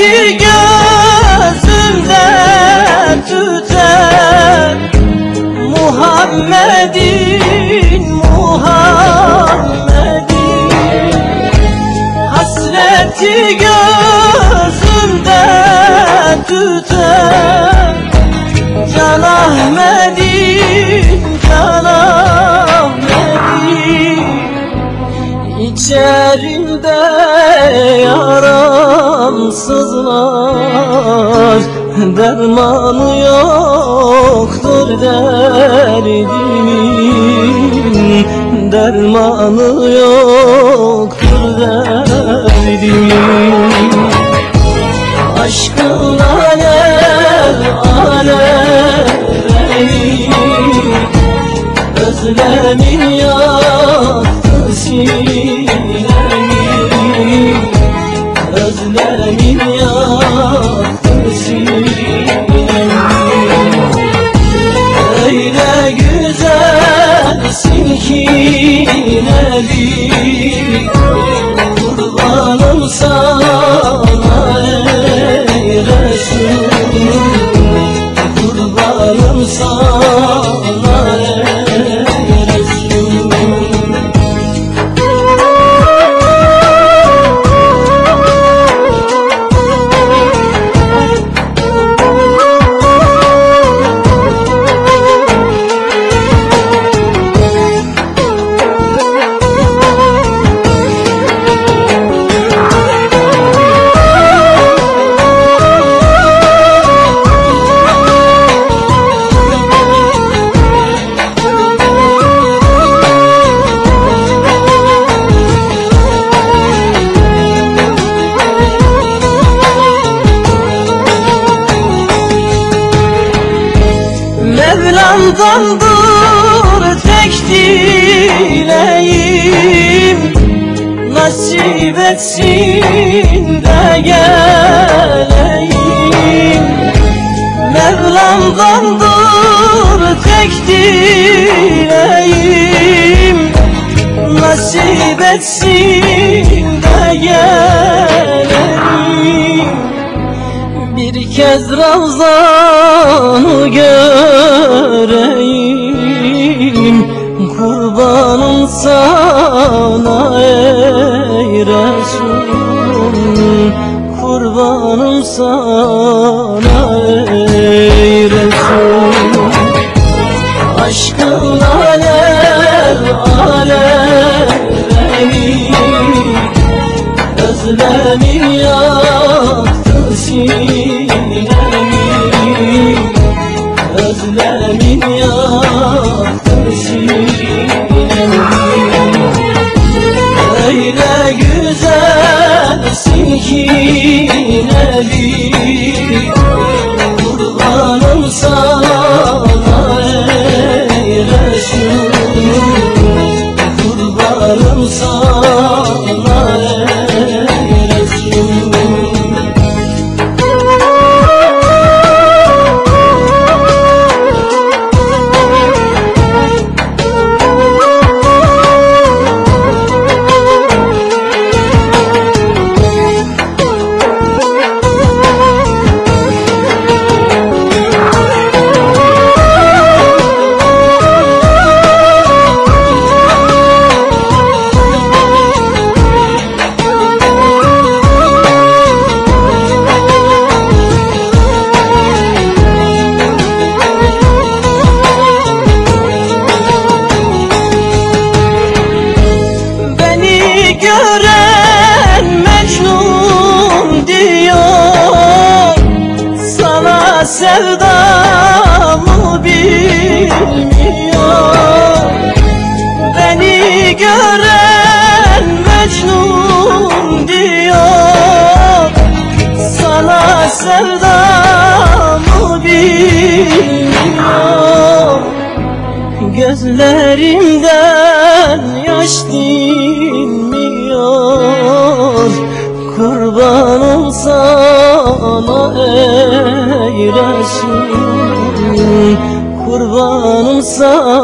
Hasreti gözümde tüter Muhammed'in Muhammed'in Hasreti gözümde tüter İçerimde yaramsızlar Dermanı yoktur derdimin Dermanı yoktur derdimin Aşkın alev Özlemin yaktı sinemi Öyle güzelsin ki Nebi Mevlam'dandır tek dileğim. Nasip etsin de geleyim. Mevlam'dandır tek dileğim. Nasip etsin de geleyim. Bir kez Ravzan'ı göreyim sana ey Resul Kurbanım sana ey Resul. Aşkın alev beni Özlemin yaktı sinemi. Özlemin yaktı sinemi Kurbanım sana sevdamı bilmiyor? Beni gören Mecnun diyor. Sana sevdamı bilmiyor? Gözlerimden yaş dinmiyor Kurbanım